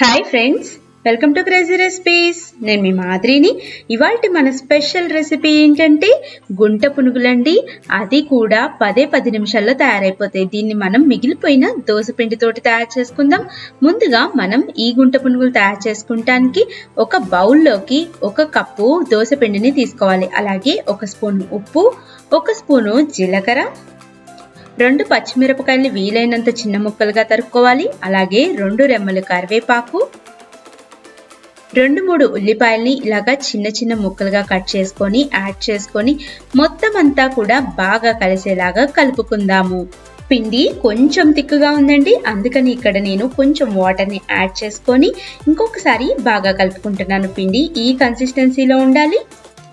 Hi friends welcome to crazy recipes నేను మీ మాదిరిని ఇవాళ మన స్పెషల్ రెసిపీ ఏంటంటే గుంట పునుగులండి. అది కూడా పదే పది నిమిషాల్లో తయారైపోతాయి. దీన్ని మనం మిగిలిపోయిన దోసపిండితోటి తయారు చేసుకుందాం. ముందుగా మనం ఈ గుంట పునుగులు తయారు చేసుకుంటానికి ఒక బౌల్లోకి ఒక కప్పు దోసపిండిని తీసుకోవాలి. అలాగే ఒక స్పూన్ ఉప్పు ఒక స్పూను జీలకర్ర రెండు పచ్చిమిరపకాయలు వీలైనంత చిన్న ముక్కలుగా తరుక్కోవాలి. అలాగే రెండు రెమ్మలు కరివేపాకు. రెండు మూడు ఉల్లిపాయల్ని ఇలాగా చిన్న చిన్న ముక్కలుగా కట్ చేసుకొని యాడ్ చేసుకొని మొత్తం అంతా కూడా బాగా కలిసేలాగా కలుపుకుందాము. పిండి కొంచెం తిక్కుగా ఉందండి. అందుకని ఇక్కడ నేను కొంచెం వాటర్ని యాడ్ చేసుకొని ఇంకొకసారి బాగా కలుపుకుంటున్నాను పిండి. ఈ కన్సిస్టెన్సీలో ఉండాలి.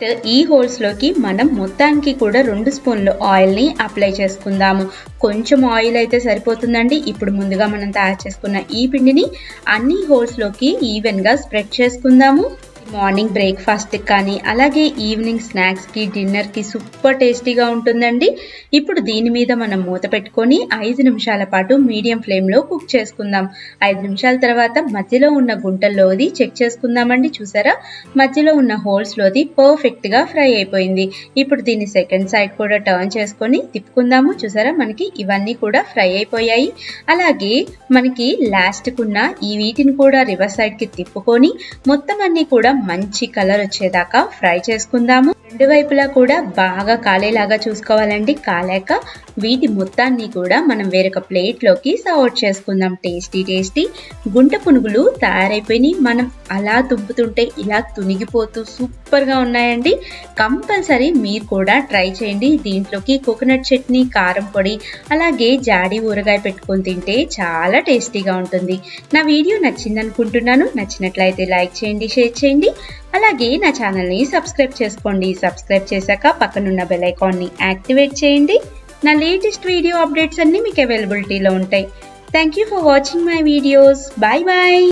ఈ హోల్స్లోకి మనం మొత్తానికి కూడా రెండు స్పూన్లు ఆయిల్ని అప్లై చేసుకుందాము. కొంచెం ఆయిల్ అయితే సరిపోతుందండి. ఇప్పుడు ముందుగా మనం తయారు చేసుకున్న ఈ పిండిని అన్ని హోల్స్లోకి ఈవెన్గా స్ప్రెడ్ చేసుకుందాము. మార్నింగ్ బ్రేక్ఫాస్ట్కి కానీ అలాగే ఈవినింగ్ స్నాక్స్కి డిన్నర్కి సూపర్ టేస్టీగా ఉంటుందండి. ఇప్పుడు దీని మీద మనం మూత పెట్టుకొని ఐదు నిమిషాల పాటు మీడియం ఫ్లేమ్లో కుక్ చేసుకుందాం. ఐదు నిమిషాల తర్వాత మధ్యలో ఉన్న గుంటల్లోది చెక్ చేసుకుందామండి చూసారా? మధ్యలో ఉన్న హోల్స్లోది పర్ఫెక్ట్గా ఫ్రై అయిపోయింది. ఇప్పుడు దీన్ని సెకండ్ సైడ్ కూడా టర్న్ చేసుకొని తిప్పుకుందాము చూసారా? మనకి ఇవన్నీ కూడా ఫ్రై అయిపోయాయి. అలాగే మనకి లాస్ట్కున్న ఈ వీటిని కూడా రివర్స్ సైడ్కి తిప్పుకొని మొత్తం అన్ని కూడా మంచి కలర్ వచ్చేదాకా ఫ్రై చేసుకుందాము. రెండు వైపులా కూడా బాగా కాలేలాగా చూసుకోవాలండి. కాలేక వీటి మొత్తాన్ని కూడా మనం వేరొక ప్లేట్లోకి సర్వ్ చేసుకుందాం. Tasty tasty. గుంట పునుగులు తయారైపోయి మనం అలా తుప్పుతుంటే ఇలా తునిగిపోతూ సూపర్గా ఉన్నాయండి. కంపల్సరీ మీరు కూడా ట్రై చేయండి. దీంట్లోకి కోకోనట్ చట్నీ కారం పొడి అలాగే జాడి ఊరగాయ పెట్టుకొని తింటే చాలా టేస్టీగా ఉంటుంది. నా వీడియో నచ్చింది అనుకుంటున్నాను నచ్చినట్లయితే లైక్ చేయండి షేర్ చేయండి. అలాగే నా ఛానల్ని సబ్స్క్రైబ్ చేసుకోండి. సబ్స్క్రైబ్ చేశాక పక్కనున్న బెల్ ఐకాన్ని యాక్టివేట్ చేయండి. నా లేటెస్ట్ వీడియో అప్డేట్స్ అన్నీ మీకు అవైలబిలిటీలో ఉంటాయి. Thank you for watching my videos. Bye bye.